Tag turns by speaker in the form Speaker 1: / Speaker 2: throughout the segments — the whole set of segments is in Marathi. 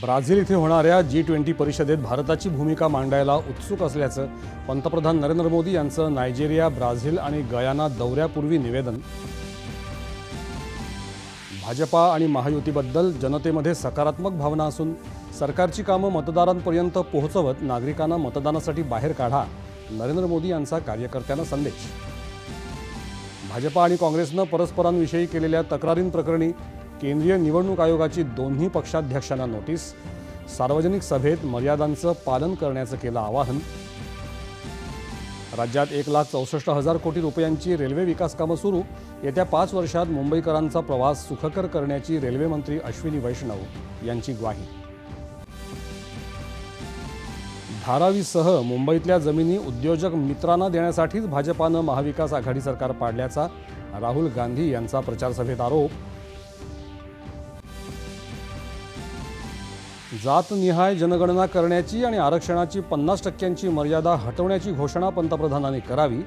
Speaker 1: ब्राझील इथे होणाऱ्या जी ट्वेंटी परिषदेत भारताची भूमिका मांडायला उत्सुक असल्याचं पंतप्रधान नरेंद्र मोदी यांचं नायजेरिया ब्राझील आणि गयाना दौऱ्यापूर्वी निवेदन. भाजपा आणि महायुतीबद्दल जनतेमध्ये सकारात्मक भावना असून सरकारची कामं मतदारांपर्यंत पोहोचवत नागरिकांना मतदानासाठी बाहेर काढा नरेंद्र मोदी यांचा कार्यकर्त्यांना संदेश. भाजपा आणि काँग्रेसनं परस्परांविषयी केलेल्या तक्रारींप्रकरणी केंद्रीय निवडणूक आयोगाची दोन्ही पक्षाध्यक्षांना नोटीस सार्वजनिक सभेत मर्यादांचं पालन करण्याचं केलं आवाहन. राज्यात एक लाख चौसष्ट हजार कोटी रुपयांची रेल्वे विकास कामं सुरू. येत्या पाच वर्षात मुंबईकरांचा प्रवास सुखकर करण्याची रेल्वेमंत्री अश्विनी वैष्णव यांची ग्वाही. धारावीसह मुंबईतल्या जमिनी उद्योजक मित्रांना देण्यासाठीच भाजपानं महाविकास आघाडी सरकार पाडल्याचा राहुल गांधी यांचा प्रचारसभेत आरोप. जातनिहाय जनगणना करण्याची आणि आरक्षणाची पन्नास टक्क्यांची मर्यादा हटवण्याची घोषणा पंतप्रधानांनी करावी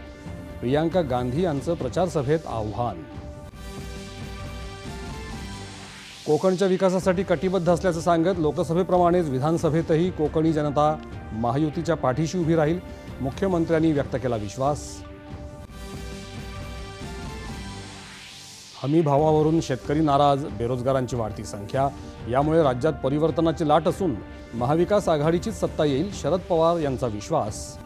Speaker 1: प्रियांका गांधी यांचं प्रचारसभेत आव्हान. कोकणच्या विकासासाठी कटिबद्ध असल्याचं सांगत लोकसभेप्रमाणेच विधानसभेतही कोकणी जनता महायुतीच्या पाठीशी उभी राहील मुख्यमंत्र्यांनी व्यक्त केला विश्वास. हमी भावावरून शेतकरी नाराज बेरोजगारांची वाढती संख्या. यामुळे राज्यात परिवर्तनाची लाट असून महाविकास आघाडीचीच सत्ता येईल शरद पवार यांचा विश्वास.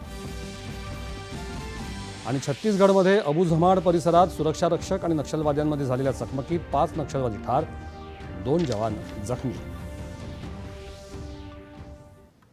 Speaker 1: आणि छत्तीसगडमध्ये अबुझमाड परिसरात सुरक्षा रक्षक आणि नक्षलवाद्यांमध्ये झालेल्या चकमकीत पाच नक्षलवादी ठार दोन जवान जखमी.